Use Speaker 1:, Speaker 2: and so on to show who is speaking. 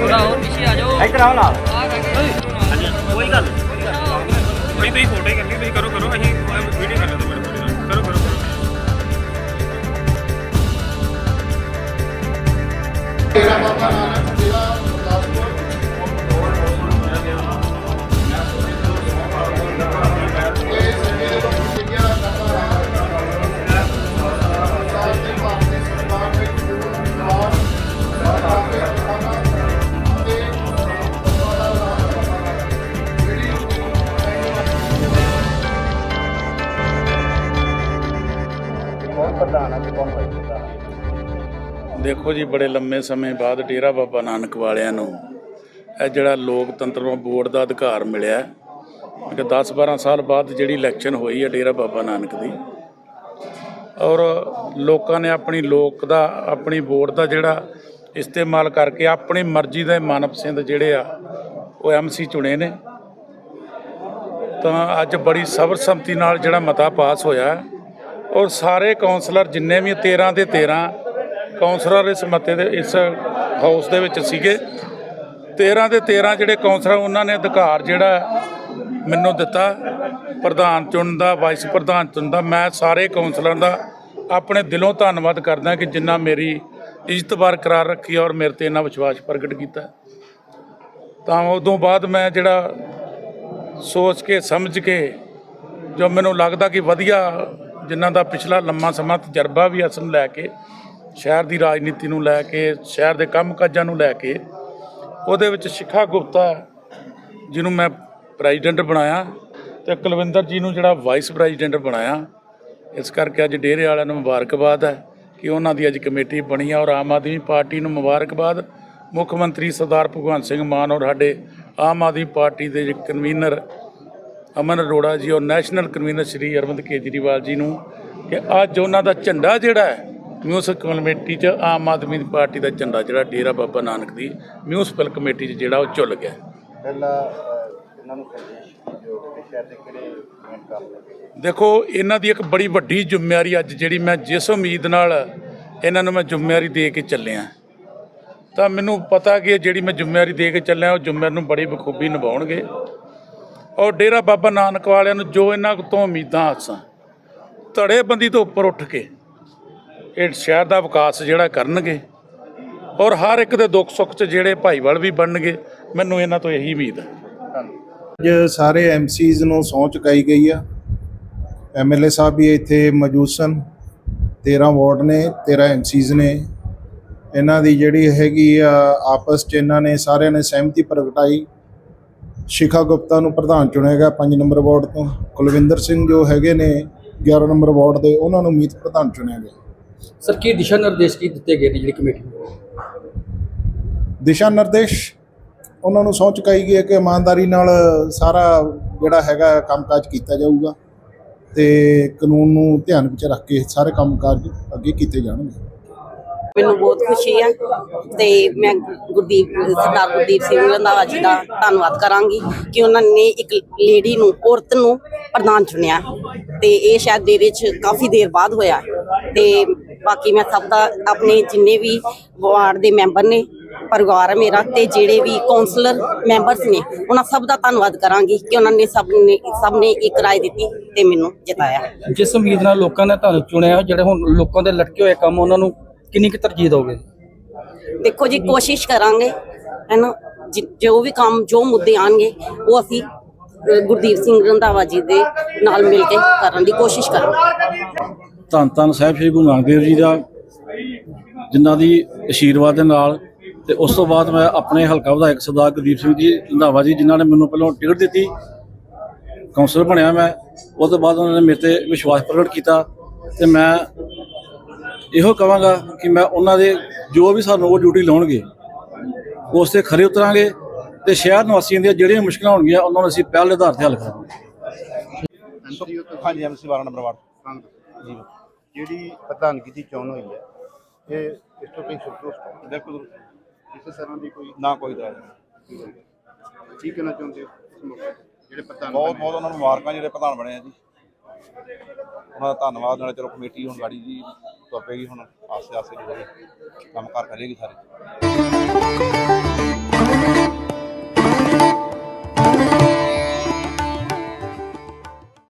Speaker 1: ਥੋੜਾ ਹੋਰ ਪਿੱਛੇ ਆ ਜਾਓ।
Speaker 2: ਇੱਧਰ ਆਓ ਨਾਲ।
Speaker 1: ਆ ਕਰਕੇ।
Speaker 3: ਕੋਈ ਗੱਲ ਨਹੀਂ ਤੁਸੀਂ ਫੋਟੋ ਹੀ ਕਰਨੀ ਤੁਸੀਂ ਕਰੋ।
Speaker 4: ਦੇਖੋ ਜੀ, ਬੜੇ ਲੰਮੇ ਸਮੇਂ ਬਾਅਦ ਡੇਰਾ ਬਾਬਾ ਨਾਨਕ ਵਾਲਿਆਂ ਨੂੰ ਇਹ ਜਿਹੜਾ ਲੋਕਤੰਤਰ ਨੂੰ ਵੋਟ ਦਾ ਅਧਿਕਾਰ ਮਿਲਿਆ ਹੈ। ਕਿ 10-12 ਸਾਲ ਬਾਅਦ ਜਿਹੜੀ ਇਲੈਕਸ਼ਨ ਹੋਈ ਹੈ ਡੇਰਾ ਬਾਬਾ ਨਾਨਕ ਦੀ। ਔਰ ਲੋਕਾਂ ਨੇ ਆਪਣੀ ਲੋਕ ਦਾ, ਆਪਣੀ ਵੋਟ ਦਾ ਜਿਹੜਾ ਇਸਤੇਮਾਲ ਕਰਕੇ ਆਪਣੀ ਮਰਜ਼ੀ ਦੇ ਮਨਪਸੰਦ ਜਿਹੜੇ ਆ, ਉਹ ਐਮਸੀ ਚੁਣੇ ਨੇ। ਤਾਂ ਅੱਜ ਬੜੀ ਸਰਬਸੰਮਤੀ ਨਾਲ ਜਿਹੜਾ ਮਤਾ ਪਾਸ ਹੋਇਆ ਔਰ ਸਾਰੇ ਕਾਉਂਸਲਰ ਜਿੰਨੇ ਵੀ 13 ਦੇ 13 ਕਾਉਂਸਲਰ ਇਸ ਮਤੇ ਦੇ, ਇਸ ਹਾਊਸ ਦੇ ਵਿੱਚ ਸੀਗੇ। 13 ਦੇ 13 ਜਿਹੜੇ ਕਾਉਂਸਲਰ ਉਹਨਾਂ ਨੇ ਅਧਿਕਾਰ ਜਿਹੜਾ ਮੈਨੂੰ ਦਿੱਤਾ। ਪ੍ਰਧਾਨ ਚੁਣਨ ਦਾ ਵਾਈਸ ਪ੍ਰਧਾਨ ਚੁਣਨ ਦਾ ਮੈਂ ਸਾਰੇ ਕਾਉਂਸਲਰਾਂ ਦਾ ਆਪਣੇ ਦਿਲੋਂ ਧੰਨਵਾਦ ਕਰਦਾ ਕਿ ਜਿੰਨਾ ਮੇਰੀ ਇੱਜ਼ਤ ਬਰਕਰਾਰ ਰੱਖੀ ਔਰ ਮੇਰੇ ਤੇ ਇੰਨਾ ਵਿਸ਼ਵਾਸ ਪ੍ਰਗਟ ਕੀਤਾ। ਤਾਂ ਉਦੋਂ ਬਾਅਦ ਮੈਂ ਜਿਹੜਾ ਸੋਚ ਕੇ, ਸਮਝ ਕੇ ਜੋ ਮੈਨੂੰ ਲੱਗਦਾ ਕਿ ਵਧੀਆ ਜਿਨ੍ਹਾਂ ਦਾ ਪਿਛਲਾ ਲੰਮਾ ਸਮਾਂ ਤਜਰਬਾ ਵੀ ਇਸ ਨੂੰ ਲੈ ਕੇ, ਸ਼ਹਿਰ ਦੀ ਰਾਜਨੀਤੀ ਨੂੰ ਲੈ ਕੇ, ਸ਼ਹਿਰ ਦੇ ਕੰਮਕਾਜਾਂ ਨੂੰ ਲੈ ਕੇ, ਉਹਦੇ ਵਿੱਚ ਸ਼ਿਖਾ ਗੁਪਤਾ, ਜਿਹਨੂੰ ਮੈਂ ਪ੍ਰੈਜ਼ੀਡੈਂਟ ਬਣਾਇਆ ਤੇ ਕੁਲਵਿੰਦਰ ਜੀ ਨੂੰ ਜਿਹੜਾ ਵਾਈਸ ਪ੍ਰੈਜ਼ੀਡੈਂਟ ਬਣਾਇਆ, ਇਸ ਕਰਕੇ ਅੱਜ ਡੇਰੇ ਵਾਲਿਆਂ ਨੂੰ ਮੁਬਾਰਕਬਾਦ ਹੈ ਕਿ ਉਹਨਾਂ ਦੀ ਅੱਜ ਕਮੇਟੀ ਬਣੀ ਹੈ ਔਰ ਆਮ ਆਦਮੀ ਪਾਰਟੀ ਨੂੰ ਮੁਬਾਰਕਬਾਦ। ਮੁੱਖ ਮੰਤਰੀ ਸਰਦਾਰ ਭਗਵੰਤ ਸਿੰਘ ਮਾਨ ਔਰ ਸਾਡੇ ਆਮ ਆਦਮੀ ਪਾਰਟੀ ਦੇ ਕਨਵੀਨਰ ਅਮਨ ਅਰੋੜਾ ਜੀ ਔਰ ਨੈਸ਼ਨਲ ਕਨਵੀਨਰ ਸ਼੍ਰੀ ਅਰਵਿੰਦ ਕੇਜਰੀਵਾਲ ਜੀ ਨੂੰ ਕਿ ਅੱਜ ਉਹਨਾਂ ਦਾ ਝੰਡਾ ਜਿਹੜਾ ਹੈ ਮਿਊਨਿਸਪਲ ਕਮੇਟੀ 'ਚ ਆਮ ਆਦਮੀ ਪਾਰਟੀ ਦਾ ਝੰਡਾ ਜਿਹੜਾ ਡੇਰਾ ਬਾਬਾ ਨਾਨਕ ਦੀ ਮਿਊਨਿਸਪਲ ਕਮੇਟੀ 'ਚ ਜਿਹੜਾ ਉਹ ਝੁੱਲ ਗਿਆ।
Speaker 5: ਪਹਿਲਾਂ ਇਹਨਾਂ ਨੂੰ?
Speaker 4: ਦੇਖੋ ਇਹਨਾਂ ਦੀ ਇੱਕ ਬੜੀ ਵੱਡੀ ਜ਼ਿੰਮੇਵਾਰੀ ਅੱਜ ਜਿਹੜੀ ਮੈਂ ਜਿਸ ਉਮੀਦ ਨਾਲ ਇਹਨਾਂ ਨੂੰ ਮੈਂ ਜ਼ਿੰਮੇਵਾਰੀ ਦੇ ਕੇ ਚੱਲਿਆ। ਤਾਂ ਮੈਨੂੰ ਪਤਾ ਕਿ ਜਿਹੜੀ ਮੈਂ ਜ਼ਿੰਮੇਵਾਰੀ ਦੇ ਕੇ ਚੱਲਿਆ ਉਹ ਜ਼ਿੰਮੇਵਾਰੀ ਨੂੰ ਬੜੀ ਬਖੂਬੀ ਨਿਭਾਉਣਗੇ। ਔਰ ਡੇਰਾ ਬਾਬਾ ਨਾਨਕ ਵਾਲਿਆਂ ਨੂੰ ਜੋ ਇਹਨਾਂ ਤੋਂ ਉਮੀਦਾਂ ਆਸਾਂ ਧੜੇਬੰਦੀ ਤੋਂ ਉੱਪਰ ਉੱਠ ਕੇ ਇਹ ਸ਼ਹਿਰ ਦਾ ਵਿਕਾਸ ਜਿਹੜਾ ਕਰਨਗੇ ਔਰ ਹਰ ਇੱਕ ਦੇ ਦੁੱਖ ਸੁੱਖ 'ਚ ਜਿਹੜੇ ਭਾਈਵਾਲ ਵੀ ਬਣਨਗੇ, ਮੈਨੂੰ ਇਹਨਾਂ ਤੋਂ ਇਹੀ ਉਮੀਦ ਹੈ।
Speaker 5: ਅੱਜ ਸਾਰੇ ਐਮਸੀਜ਼ ਨੂੰ ਸਹੁੰ ਚੁਕਾਈ ਗਈ ਆ। ਐਮਐਲਏ ਸਾਹਿਬ ਵੀ ਇੱਥੇ ਮੌਜੂਦ ਸਨ। 13 ਵਾਰਡ ਨੇ 13 ਐਮਸੀਜ਼ ਨੇ। ਇਹਨਾਂ ਦੀ ਜਿਹੜੀ ਹੈਗੀ ਆ, ਆਪਸ 'ਚ ਇਹਨਾਂ ਨੇ ਸਾਰਿਆਂ ਨੇ ਸਹਿਮਤੀ ਪ੍ਰਗਟਾਈ। ਸ਼ਿਖਾ ਗੁਪਤਾ ਨੂੰ ਪ੍ਰਧਾਨ ਚੁਣਿਆ ਗਿਆ 5 ਨੰਬਰ ਵਾਰਡ ਤੋਂ। ਕੁਲਵਿੰਦਰ ਸਿੰਘ ਜੋ ਹੈਗੇ ਨੇ 11 ਨੰਬਰ ਵਾਰਡ ਦੇ ਉਹਨਾਂ ਨੂੰ ਮੀਤ ਪ੍ਰਧਾਨ ਚੁਣਿਆ ਗਿਆ।
Speaker 2: ਸਰ ਕੀ ਦਿਸ਼ਾ ਨਿਰਦੇਸ਼ ਕੀ ਦਿੱਤੇ ਗਏ ਨੇ ਜਿਹੜੀ ਕਮੇਟੀ ਨੂੰ?
Speaker 5: ਦਿਸ਼ਾ ਨਿਰਦੇਸ਼ ਉਹਨਾਂ ਨੂੰ ਸਹੁੰ ਚੁਕਾਈ ਗਈ ਹੈ ਕਿ ਇਮਾਨਦਾਰੀ ਨਾਲ ਸਾਰਾ ਜਿਹੜਾ ਹੈਗਾ ਕੰਮਕਾਜ ਕੀਤਾ ਜਾਊਗਾ ਤੇ ਕਾਨੂੰਨ ਨੂੰ ਧਿਆਨ ਵਿੱਚ ਰੱਖ ਕੇ ਸਾਰੇ ਕੰਮਕਾਜ ਅੱਗੇ ਕੀਤੇ ਜਾਣਗੇ।
Speaker 6: ਮੈਨੂੰ ਬਹੁਤ ਖੁਸ਼ੀ ਹੈ ਤੇ ਮੈਂ ਗੁਰਦੀਪ, ਸਰਦਾਰ ਗੁਰਦੀਪ ਸਿੰਘ ਰੰਧਾਵਾ ਜੀ ਦਾ ਧੰਨਵਾਦ ਕਰਾਂਗੀ ਕਿ ਉਹਨਾਂ ਨੇ ਇੱਕ ਲੇਡੀ ਨੂੰ, ਔਰਤ ਨੂੰ ਪ੍ਰਧਾਨ ਚੁਣਿਆ ਤੇ ਇਹ ਸ਼ਾਇਦ ਡੇਰੇ 'ਚ ਕਾਫੀ ਦੇਰ ਬਾਅਦ ਹੋਇਆ ਤੇ ਬਾਕੀ ਮੈਂ ਸਭ ਦਾ ਆਪਣੇ ਜਿੰਨੇ ਵੀ ਵਾਰਡ ਦੇ ਮੈਂਬਰ ਨੇ, ਪਰਿਵਾਰ ਮੇਰਾ ਤੇ ਜਿਹੜੇ ਵੀ ਕਾਉਂਸਲਰ ਮੈਂਬਰਸ ਨੇ, ਉਹਨਾਂ ਸਭ ਦਾ ਧੰਨਵਾਦ ਕਰਾਂਗੀ ਕਿ ਉਹਨਾਂ ਨੇ ਸਭ ਨੇ ਸਭ ਨੇ ਇੱਕ ਰਾਏ ਦਿੱਤੀ ਤੇ ਮੈਨੂੰ ਜਿਤਾਇਆ।
Speaker 2: ਜਿਸ ਉਮੀਦ ਨਾਲ ਲੋਕਾਂ ਨੇ ਤੁਹਾਨੂੰ ਚੁਣਿਆ, ਜਿਹੜੇ ਹੁਣ ਲੋਕਾਂ ਦੇ ਲਟਕੇ ਹੋਏ ਕੰਮ, ਉਹਨਾਂ ਨੂੰ ਕਿੰਨੀ ਕੁ ਤਰਜੀਹ ਦੋਗੇ
Speaker 6: ਦੇਖੋ ਜੀ ਕੋਸ਼ਿਸ਼ ਕਰਾਂਗੇ ਹੈਨਾ? ਜਿ- ਜੋ ਵੀ ਕੰਮ ਜੋ ਮੁੱਦੇ ਆਣਗੇ ਉਹ ਅਸੀਂ ਅ, ਗੁਰਦੀਪ ਸਿੰਘ ਰੰਧਾਵਾ ਜੀ ਦੇ ਨਾਲ ਮਿਲ ਕੇ ਕਰਨ ਦੀ ਕੋਸ਼ਿਸ਼ ਕਰਾਂਗੇ।
Speaker 7: ਧੰਨ ਧੰਨ ਸਾਹਿਬ ਸ੍ਰੀ ਗੁਰੂ ਨਾਨਕ ਦੇਵ ਜੀ ਦਾ ਜਿਨ੍ਹਾਂ ਦੀ ਆਸ਼ੀਰਵਾਦ ਦੇ ਨਾਲ ਤੇ ਉਸ ਤੋਂ ਬਾਅਦ ਮੈਂ ਆਪਣੇ ਹਲਕਾ ਵਿਧਾਇਕ ਸਰਦਾਰ ਗੁਰਦੀਪ ਸਿੰਘ ਜੀ ਰੰਧਾਵਾ ਜੀ ਜਿਨ੍ਹਾਂ ਨੇ ਮੈਨੂੰ ਪਹਿਲਾਂ ਟਿਕਟ ਦਿੱਤੀ ਕਾਉਂਸਲਰ ਬਣਿਆ ਮੈਂ ਉਸ ਤੋਂ ਬਾਅਦ ਉਹਨਾਂ ਨੇ ਮੇਰੇ ਤੇ ਵਿਸ਼ਵਾਸ ਪ੍ਰਗਟ ਕੀਤਾ ਤੇ ਮੈਂ ਇਹੋ ਕਹਾਂਗਾ ਕਿ ਮੈਂ ਉਹਨਾਂ ਦੇ ਜੋ ਵੀ ਸਾਨੂੰ ਉਹ ਡਿਊਟੀ ਲਾਉਣਗੇ ਉਸ ਤੇ ਖਰੇ ਉਤਰਾਂਗੇ ਤੇ ਸ਼ਹਿਰ ਨਿਵਾਸੀਆਂ ਦੀਆਂ ਜਿਹੜੀਆਂ ਮੁਸ਼ਕਲਾਂ ਹੋਣਗੀਆਂ ਉਹਨਾਂ ਨੂੰ ਅਸੀਂ ਪਹਿਲ ਆਧਾਰ ਤੇ ਹੱਲ ਕਰਾਂਗੇ।
Speaker 5: ਜੀ ਜਿਹੜੀ ਪ੍ਰਧਾਨਗੀ ਦੀ ਚੋਣ ਹੋਈ ਹੈ
Speaker 8: ਇਹ ਇਸ ਤੋਂ ਕੋਈ ਸੰਤੁਸ਼ਟ
Speaker 9: ਬਿਲਕੁਲ
Speaker 8: ਕਿਸੇ ਤਰ੍ਹਾਂ ਦੀ ਕੋਈ
Speaker 9: ਨਾ ਕੋਈ
Speaker 8: ਦਰਾਜ ਠੀਕ ਹੈ ਨਾ ਚਾਹੁੰਦੇ ਜਿਹੜੇ ਪ੍ਰਧਾਨ
Speaker 9: ਬਹੁਤ ਬਹੁਤ ਉਹਨਾਂ ਨੂੰ ਮੁਬਾਰਕਾਂ ਜਿਹੜੇ ਪ੍ਰਧਾਨ ਬਣੇ ਜੀ। ਉਹਨਾਂ ਦਾ ਧੰਨਵਾਦ ਧੁੱਪ ਪੈ ਹੁਣ ਆਸੇ ਆਸੇ ਜਿਹੜੇ ਕੰਮਕਾਰ ਕਰੇਗੀ ਸਾਰੇ।